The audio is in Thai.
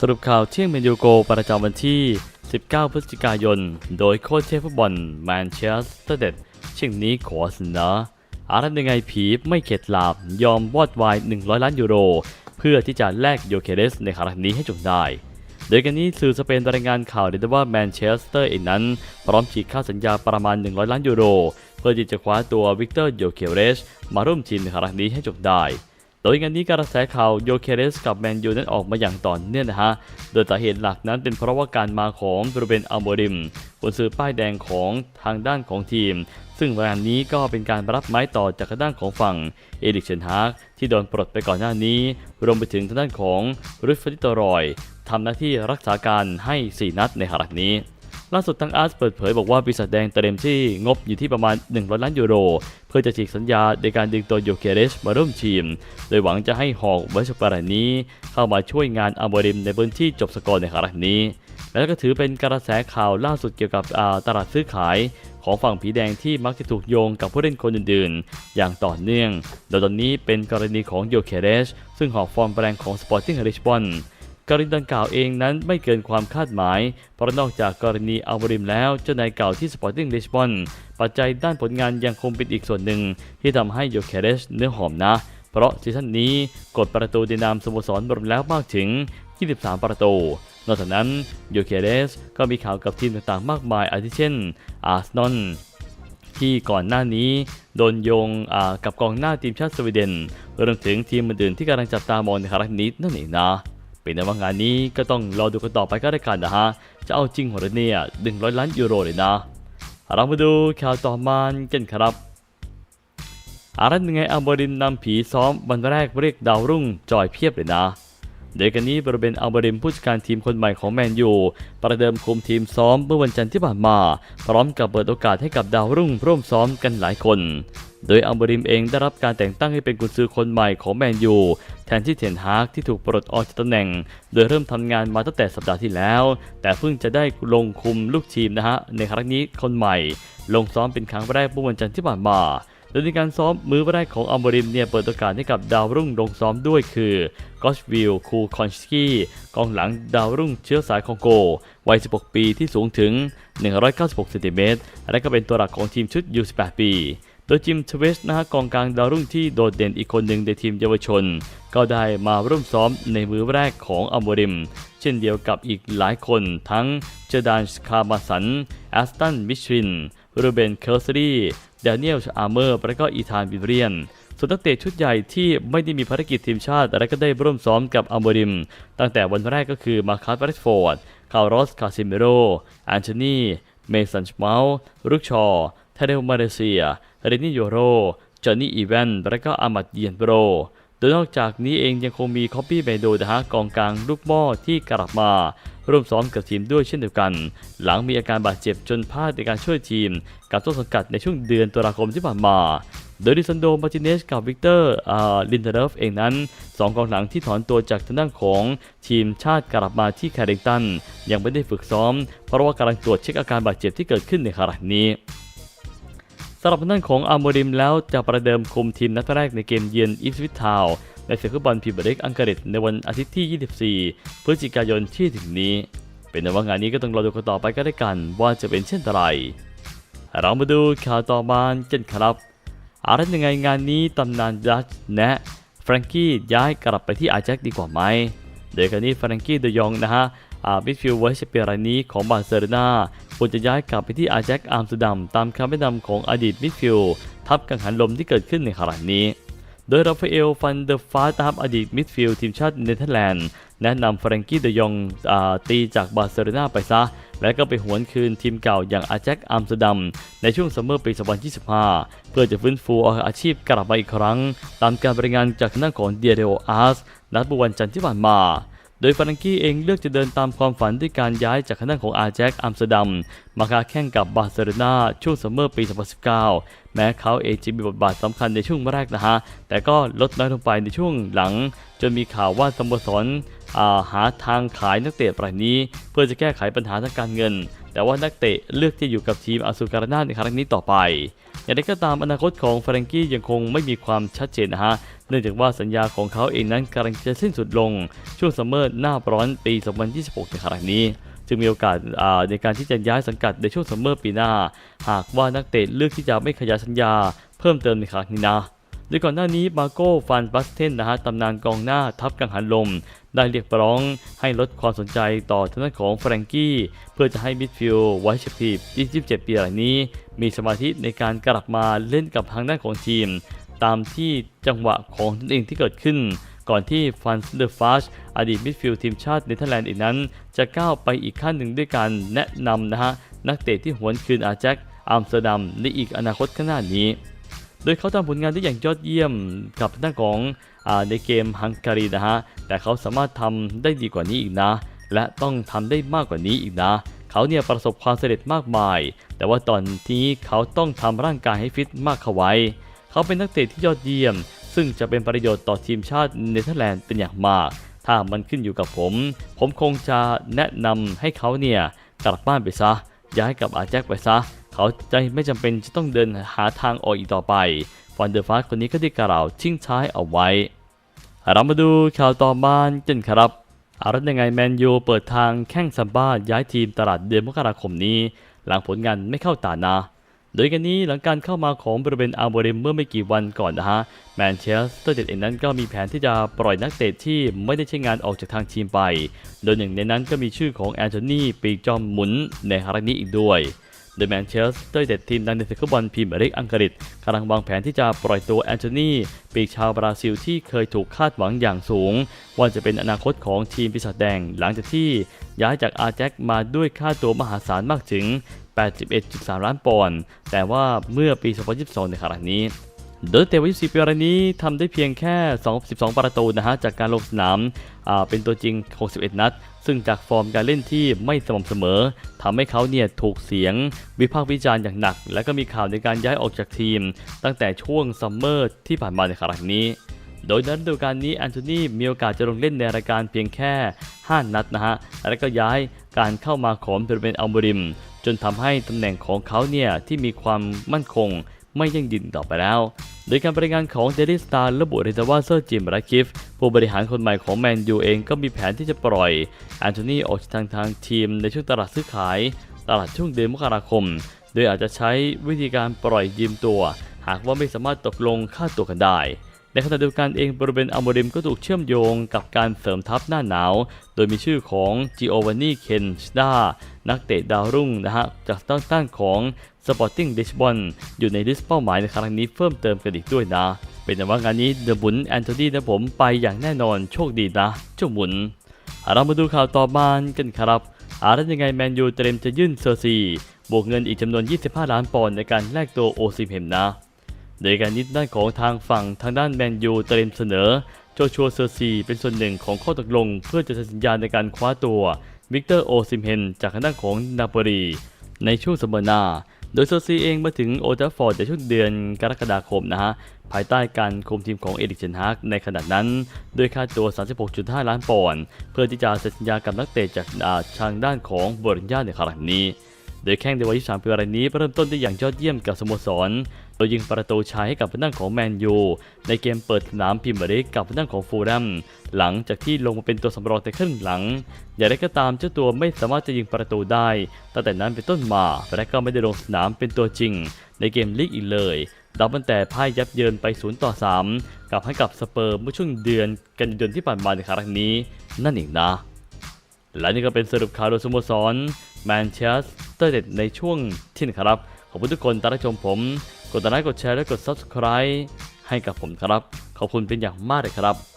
สรุปข่าวเที่ยงเมนยูโกประจำวันที่ 19 พฤศจิกายน โดยโค้ชเชฟฟุตบอลแมนเชสเตอร์เด็ดเช่ยงนี้ขอเสนออารันยังไงผีไม่เข็ดหลาบ ยอมวอดวาย 100 ล้านยูโร เพื่อที่จะแลกโยเคเรสในครั้งนี้ให้จงได้ โดยกันนี้สื่อสเปนรายงานข่าวได้ว่าแมนเชสเตอร์เองนั้น พร้อมฉีกค่าสัญญาประมาณ 100 ล้านยูโร เพื่อที่จะคว้าตัววิกเตอร์โยเคเรสมาร่วมทีมในครั้งนี้ให้จงได้ โดยงานนี้กระแสข่าวโยเคเรสกับแมนยูนั้นออกมาอย่างต่อเนื่องนะฮะ โดยสาเหตุหลักนั้นเป็นเพราะว่าการมาของบรูเบนอัลโมริมกุนซือป้ายแดงของทางด้านของทีม ซึ่งงานนี้ก็เป็นการรับไม้ต่อจากทางด้านของฝั่งเอริกเชนฮากที่โดนปลดไปก่อนหน้านี้ รวมไปถึงทางด้านของริฟฟิตรอยทำหน้าที่รักษาการให้ 4 นัดในครั้งนี้ล่าสุดทางอาร์ตเปิดเผยบอกว่าปีศาจแดงเตรียมที่งบอยู่ที่ประมาณ 100 ล้านยูโร เพื่อจะฉีกสัญญาในการดึงตัวโยเคเรสมาร่วมทีม โดยหวังจะให้หอกเวชปารานี้ เข้ามาช่วยงานอัมบริมในพื้นที่จบสกอร์ในครั้งนี้ และก็ถือเป็นกระแสข่าวล่าสุดเกี่ยวกับอ่าตลาดซื้อขายของฝั่งผีแดงที่มักจะถูกโยงกับผู้เล่นคนอื่นๆ อย่างต่อเนื่อง โดยตอนนี้เป็นกรณีของโยเคเรสซึ่งหอกฟอร์มแรงของสปอร์ติ้งริชบอน กรณีดังกล่าวเองนั้นไม่เกินความคาดหมาย เพราะนอกจากกรณีอัลบริมแล้วเจ้านายเก่าที่สปอร์ติ้งลิสบอนปัจจัยด้านผลงานยังคงเป็นอีกส่วนหนึ่ง ที่ทำให้โยเคเรสเนื้อหอมนะ เพราะซีซั่นนี้กดประตูในนามสโมสรรวมแล้วมากถึง 23 ประตูนอกจากนั้นโยเคเรสก็มีข่าวกับทีมต่างๆมากมายอาทิเช่น อาร์เซนอลที่ก่อนหน้านี้โดนโยงกับกองหน้าทีมชาติสวีเดนรวมถึงทีมอื่นๆที่กำลังจับตามองในครั้งนี้นั่นเองนะ เป็นแต่ว่างานนี้ก็ต้องรอดูกันต่อไปก็ได้กันนะฮะ จะเอาจริงของเนี่ยหนึ่งร้อยล้านยูโรเลยนะ เรามาดูข่าวต่อมากันครับอารันยังไงอัมบรินนำผีซ้อมวันแรกเรียกดาวรุ่งจอยเพียบเลยนะ โดยกันนี้บริเวณอัลบริมผู้จัดการทีมคนใหม่ของแมนยูประเดิมคุมทีมซ้อมเมื่อวันจันทร์ที่ผ่านมา พร้อมกับเปิดโอกาสให้กับดาวรุ่งร่วมซ้อมกันหลายคน โดยอัลบริมเองได้รับการแต่งตั้งให้เป็นกุนซือคนใหม่ของแมนยูแทนที่เทนฮากที่ถูกปลดออกจากตำแหน่ง โดยเริ่มทำงานมาตั้งแต่สัปดาห์ที่แล้ว แต่เพิ่งจะได้ลงคุมลูกทีมนะฮะในครั้งนี้คนใหม่ ลงซ้อมเป็นครั้งแรกเมื่อวันจันทร์ที่ผ่านมา โดยในการซ้อมมือแรกของอัลบริมเนี่ยเปิดโอกาสให้กับดาวรุ่งลงซ้อมด้วยคือกอชวิลคูคอนสกี้กองหลังดาวรุ่งเชื้อสายคองโก วัย 16 ปีที่สูงถึง 196เซนติเมตรและก็เป็นตัวหลักของทีมชุด U18 ปี โดยจิมทเวสนะฮะกองกลางดาวรุ่งที่โดดเด่นอีกคนหนึ่งในทีมเยาวชน ก็ได้มาร่วมซ้อมในมือแรกของอัลบริม เช่นเดียวกับอีกหลายคนทั้งเจดานคามาสันแอสตันมิชรินรูเบนเคอร์ซรี เดนิเอลอาร์เมอร์และก็อีธานวิเรียนส่วนนักเตะชุดใหญ่ที่ไม่ได้มีภารกิจทีมชาติและก็ได้ร่วมซ้อมกับอัลบริม ตั้งแต่วันแรกก็คือมาคัสแรดฟอร์ด คาร์ลอส คาซิเมโรอันเชนีเมสันชมาลรุกชอเทเดลมาเลเซียเรนนี่โยโรจอห์นนี่อีแวนและก็อามัดเยียนโบร โดยนอกจากนี้เองยังคงมีคอปปี้เมโดนะฮะกองกลางลูกหม้อที่กลับมาร่วมซ้อมกับทีมด้วยเช่นเดียวกัน หลังมีอาการบาดเจ็บจนพลาดในการช่วยทีม กับต้นสังกัดในช่วงเดือนตุลาคมที่ผ่านมา โดยดิซันโดมาร์ติเนสกับวิกเตอร์อ่าลินเดอร์ฟเองนั้นสองกองหลังที่ถอนตัวจากทางด้านของทีมชาติกลับมาที่แคริงตัน ยังไม่ได้ฝึกซ้อม เพราะว่ากำลังตรวจเช็คอาการบาดเจ็บที่เกิดขึ้นในขณะนี้ สำหรับทางด้านของอาร์โมริมแล้วจะประเดิมคุมทีมนัดแรกในเกมเยือนอีฟสวิตทาวน์ในศึกฟุตบอลพรีเมียร์ลีกอังกฤษในวันอาทิตย์ที่ 24 พฤศจิกายนที่ถึงนี้ เป็นในว่างานนี้ก็ต้องรอดูกันต่อไปก็ได้กัน ว่าจะเป็นเช่นไร เรามาดูข่าวต่อมากันครับอะไรยังไงงานนี้ตำนานดัชแนะแฟรงกี้ย้ายกลับไปที่อาแจ็คดีกว่าไหมโดยการนี้แฟรงกี้เดยองนะฮะอามิดฟิลด์ไวสเปียรายนี้ของบาร์เซโลนา ควรจะย้ายกลับไปที่อาแจ็คอัมสเตอร์ดัมตามคำแนะนำของอดีตมิดฟิลด์ทัพกังหันลมที่เกิดขึ้นในขณะนี้ โดยราฟาเอลฟันเดอร์ฟาตามอดีตมิดฟิลด์ทีมชาติเนเธอร์แลนด์แนะนำแฟรงกี้เดยองตีจากบาร์เซโลนาไปซะ และก็ไปหวนคืนทีมเก่าอย่างอาแจ็คอัมสเตอร์ดัมในช่วงซัมเมอร์ปี 2025 เพื่อจะฟื้นฟูอาชีพกลับมาอีกครั้ง ตามการรายงานจากทางด้าของเดียเดโออาร์สนัดเมื่อวันจันทร์ที่ผ่านมา โดยฟรังกี้เองเลือกจะเดินตามความฝันด้วยการย้ายจากคณะของอาแจ็คอัมสเตอร์ดัม มาค้าแข่งกับบาร์เซโลนาช่วงซัมเมอร์ปี 2019 แม้เขาเองจะมีบทบาทสำคัญในช่วงแรกนะฮะ แต่ก็ลดน้อยลงไปในช่วงหลัง จนมีข่าวว่าสโมสรหาทางขายนักเตะรายนี้ เพื่อจะแก้ไขปัญหาทางการเงิน แต่ว่านักเตะเลือกที่อยู่กับทีมอาซูการนาในครั้งนี้ต่อไป อย่างไรก็ตามอนาคตของแฟรงกี้ยังคงไม่มีความชัดเจนนะฮะ เนื่องจากว่าสัญญาของเขาเองนั้นกำลังจะสิ้นสุดลง ช่วงซัมเมอร์หน้าร้อนปี 2026 ในครั้งนี้ จึงมีโอกาสในการที่จะย้ายสังกัดในช่วงซัมเมอร์ปีหน้า หากว่านักเตะเลือกที่จะไม่ขยายสัญญาเพิ่มเติมในครั้งนี้นะ โดยก่อนหน้านี้มาโก้ฟันบัสเทนนะฮะตำนานกองหน้าทัพกังหันลม ได้เรียกร้องให้ลดความสนใจต่อทางด้านของแฟรงกี้ เพื่อจะให้มิดฟิลด์ไวท์เชฟที27 ปีหล่านี้ มีสมาธิในการกลับมาเล่นกับทางด้านของทีม ตามที่จังหวะของตนเองที่เกิดขึ้น ก่อนที่ฟันเดอร์ฟาชอดีตมิดฟิลด์ทีมชาติเนเธอร์แลนด์อีกนั้น จะก้าวไปอีกขั้นหนึ่งด้วยการแนะนำนะฮะนักเตะที่หวนคืนอาแจ็คอัมสเตอร์ดัมในอีกอนาคตข้างหน้านี้ โดยเขาทำผลงานได้อย่างยอดเยี่ยมกับทางด้านของอในเกมฮังการีนะฮะ แต่เขาสามารถทำได้ดีกว่านี้อีกนะ และต้องทำได้มากกว่านี้อีกนะ เขาเนี่ยประสบความสำเร็จมากมาย แต่ว่าตอนนี้เขาต้องทำร่างกายให้ฟิตมากเข้าไว้ เขาเป็นนักเตะที่ยอดเยี่ยม ซึ่งจะเป็นประโยชน์ต่อทีมชาติเนเธอร์แลนด์เป็นอย่างมาก ถ้ามันขึ้นอยู่กับผม ผมคงจะแนะนำให้เขาเนี่ยกลับบ้านไปซะ ย้ายกับอาแจ็คไปซะ เขาจะไม่จำเป็นจะต้องเดินหาทางออกอีกต่อไปฟอนเดอร์ฟาสคนนี้ก็ได้กล่าวทิ้งท้ายเอาไว้ เรามาดูข่าวต่อมากันครับอารัตยังไงแมนยูเปิดทางแข้งซัมบ้าย้ายทีมตลาดเดือนมกราคมนี้ หลังผลงานไม่เข้าตานะโดยกันนี้หลังการเข้ามาของบริเวณอาร์โบริมเมื่อไม่กี่วันก่อนนะฮะแมนเชสเตอร์เดดเองนั้นก็มีแผนที่จะปล่อยนักเตะที่ไม่ได้ใช้งานออกจากทางทีมไป โดยหนึ่งในนั้นก็มีชื่อของแอนโทนีปีจอมหมุนในครั้งนี้อีกด้วย โดยแมนเชสเตอร์เด็ดทีมดังในศึกฟุตบอลพรีเมียร์ลีกอังกฤษกำลังวางแผนที่จะปล่อยตัวแอนโทนีปีกชาวบราซิลที่เคยถูกคาดหวังอย่างสูง ว่าจะเป็นอนาคตของทีมปีศาจแดงหลังจากที่ย้ายจากอาแจ็กมาด้วยค่าตัวมหาศาลมากถึง 81.3 ล้านปอนด์แต่ว่าเมื่อปี 2022 ในขณะนี้ โดยเตะวัย24ปีรายนี้ทำได้เพียงแค่2 12 ประตูนะฮะจากการลงสนามเป็นตัวจริง 61 นัด ซึ่งจากฟอร์มการเล่นที่ไม่สม่ำเสมอทำให้เขาเนี่ยถูกเสียง วิพากษ์วิจารณ์อย่างหนัก และก็มีข่าวในการย้ายออกจากทีม ตั้งแต่ช่วงซัมเมอร์ที่ผ่านมาในครั้งนี้ โดยในฤดูกาลนี้แอนโทนีมีโอกาสจะลงเล่นในรายการเพียงแค่ 5 นัดนะฮะและก็ย้ายการเข้ามาของบริเวณอัลโมริม จนทำให้ตำแหน่งของเขาเนี่ยที่มีความมั่นคงไม่ยั่งยืนต่อไปแล้ว โดยการบริงานของเดลิสตาร์ระบุเลยว่าเซอร์จิมรักิฟผู้บริหารคนใหม่ของแมนยูเองก็มีแผนที่จะปล่อยแอนโทนีออกจากทางทางทีมในช่วงตลาดซื้อขาย ตลาดช่วงเดือนมกราคม โดยอาจจะใช้วิธีการปล่อยยืมตัว หากว่าไม่สามารถตกลงค่าตัวกันได้ในขณะเดียวกันเองบริเวณอัลโมริมก็ถูกเชื่อมโยงกับการเสริมทัพหน้าหนาว โดยมีชื่อของจิโอวานนี่ เคนชดา นักเตะดาวรุ่งนะฮะจากต้นต้านของสปอร์ติ้งลิชบอนอยู่ในลิสต์เป้าหมายในครั้งนี้เพิ่มเติมกันอีกด้วยนะ เป็นแต่ว่างานนี้เดบุนแอนโทนีนะผมไปอย่างแน่นอนโชคดีนะเจ้าหมุน เรามาดูข่าวต่อมากันครับอารัยังไงแมนยูเตรียมจะยื่นเซอร์ซีบวกเงินอีกจำนวน 25 ล้านปอนด์ในการแลกตัวโอซิมเฮมนะ โดยการนี้ด้านของทางฝั่งทางด้านแมนยูเตรียมเสนอโจชัวเซอร์ซีเป็นส่วนหนึ่งของข้อตกลงเพื่อจะเซ็นสัญญาในการคว้าตัว วิกเตอร์โอซิมเฮนจากทางด้านของนาโปลีในช่วงสัปดาห์หน้า โดยเซอร์ซีเองมาถึงโอเทราฟอร์ดในช่วงเดือนกรกฎาคมนะฮะ ภายใต้การคุมทีมของเอริกเชนฮากในขณะนั้น ด้วยค่าตัว 36.5 ล้านปอนด์เพื่อที่จะเซ็นสัญญากับนักเตะจากาทางด้านของบริญญาในครั้งนี้ โดยแข้งในวัย23ปีรายนี้เริ่มต้นได้อย่างยอดเยี่ยมกับสโมสร โดยยิงประตูชัยให้กับทางด้านของแมนยูในเกมเปิดสนามพรีเมียร์ลีกกับทางด้านของฟูลแลมหลังจากที่ลงมาเป็นตัวสำรองในครึ่งหลัง อย่างไรก็ตามเจ้าตัวไม่สามารถจะยิงประตูได้ตั้งแต่นั้นเป็นต้นมาและก็ไม่ได้ลงสนามเป็นตัวจริง ในเกมลีกอีกเลยดับตั้งแต่พ่ายยับเยินไป0ต่อ3กับให้กับสเปอร์เมื่อช่วงเดือนกันยายนที่ผ่านมาในครั้งนี้ นั่นเองนะ และนี่ก็เป็นสรุปข่าวโดยสโมสร แมนเชสเตอร์เด็ดในช่วงที่หนครับ ขอบคุณทุกคนที่รับชมผม กดไลค์กดแชร์และกด Subscribe ให้กับผมครับ ขอบคุณเป็นอย่างมากเลยครับ